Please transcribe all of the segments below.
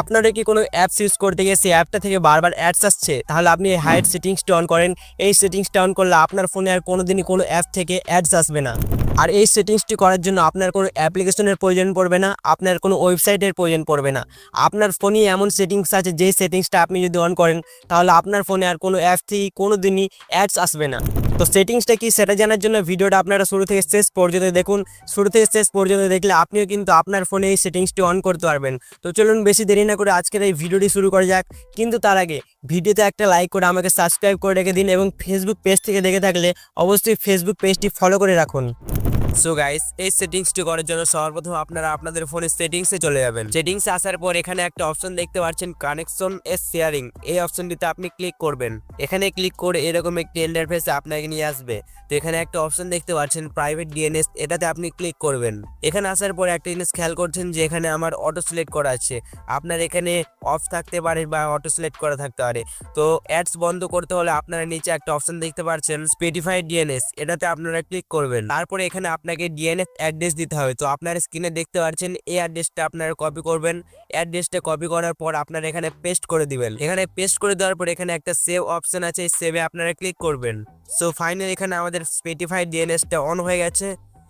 আপনারা কি কোনো অ্যাপস ইউজ করতে গিয়ে সেই অ্যাপটা থেকে বারবার অ্যাডস আসছে? তাহলে আপনি হাইড সেটিংসটা অন করেন। এই সেটিংসটা অন করলে আপনার ফোনে আর কোনোদিনই কোনো অ্যাপ থেকে অ্যাডস আসবে না। আর এই সেটিংসটি করার জন্য আপনার কোনো অ্যাপ্লিকেশনের প্রয়োজন পড়বে না, আপনার কোনো ওয়েবসাইটের প্রয়োজন পড়বে না। আপনার ফোনে এমন সেটিংস আছে যে সেটিংসটা আপনি যদি অন করেন, তাহলে আপনার ফোনে আর কোনো অ্যাপ থেকে কোনো দিনই অ্যাডস আসবে না। তো সেটিংসটা কি সেটা জানার জন্য ভিডিওটা আপনারা শুরু থেকে শেষ পর্যন্ত দেখুন। শুরু থেকে শেষ পর্যন্ত দেখলে আপনিও কিন্তু আপনার ফোনে এই সেটিংসটি অন করতে পারবেন। তো চলুন বেশি দেরি না করে আজকের এই ভিডিওটি শুরু করা যাক। কিন্তু তার আগে ভিডিওতে একটা লাইক করে আমাকে সাবস্ক্রাইব করে রেখে দিন এবং ফেসবুক পেজ থেকে দেখে থাকলে অবশ্যই ফেসবুক পেজটি ফলো করে রাখুন। সো গাইস এই সেটিংসটি করার জন্য সর্বপ্রথম আপনারা আপনাদের ফোনের সেটিংসে চলে যাবেন। সেটিংসে আসার পর এখানে একটা অপশন দেখতে পাচ্ছেন কানেকশন এস শেয়ারিং এই অপশনটিতে আপনি ক্লিক করবেন। এখানে ক্লিক করে এরকম একটি ইন্টারফেসে আপনাকে নিয়ে আসবে। তো এখানে একটা অপশন দেখতে পাচ্ছেন প্রাইভেট ডিএনএস এটাতে আপনি ক্লিক করবেন। এখানে আসার পর একটা জিনিস খেয়াল করছেন যে এখানে আমার অটো সিলেক্ট করা আছে। আপনার এখানে অফ থাকতে পারে বা অটো সিলেক্ট করা থাকতে পারে। তো অ্যাডস বন্ধ করতে হলে আপনারা নিচে একটা অপশন দেখতে পাচ্ছেন স্পেটিফাই ডিএনএস এটাতে আপনারা ক্লিক করবেন। তারপরে এখানে আপনাকে ডিএনএস অ্যাড্রেস দিতে হবে। তো আপনার স্ক্রিনে দেখতে পাচ্ছেন, এই অ্যাড্রেসটা আপনারা কপি করবেন। অ্যাড্রেসটা কপি করার পর আপনারা এখানে পেস্ট করে দিবেন। এখানে পেস্ট করে দেওয়ার পর এখানে একটা সেভ অপশন আছে সেভে আপনারা ক্লিক করবেন। সো ফাইনাল এখানে আমাদের স্পেটিফাইড ডিএনএসটা অন হয়ে গেছে।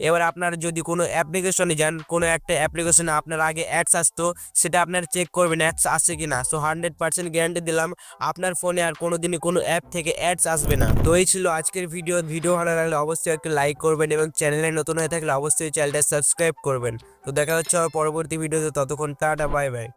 এবার আপনারা যদি কোনো অ্যাপ্লিকেশনে যান, কোনো একটা অ্যাপ্লিকেশনে আপনার আগে অ্যাডস আসতো, সেটা আপনার চেক করবেন অ্যাডস আসে কি না সো হান্ড্রেড পার্সেন্ট গ্যারান্টি দিলাম, আপনার ফোনে আর কোনো দিনই কোনো অ্যাপ থেকে অ্যাডস আসবে না। তো এই ছিল আজকের ভিডিও ভিডিও ভালো লাগলে অবশ্যই একটা লাইক করবেন এবং চ্যানেলে নতুন হয়ে থাকলে অবশ্যই চ্যানেলটা সাবস্ক্রাইব করবেন। তো দেখা হচ্ছে আমার পরবর্তী ভিডিওতে ততক্ষণ টাটা বাই বাই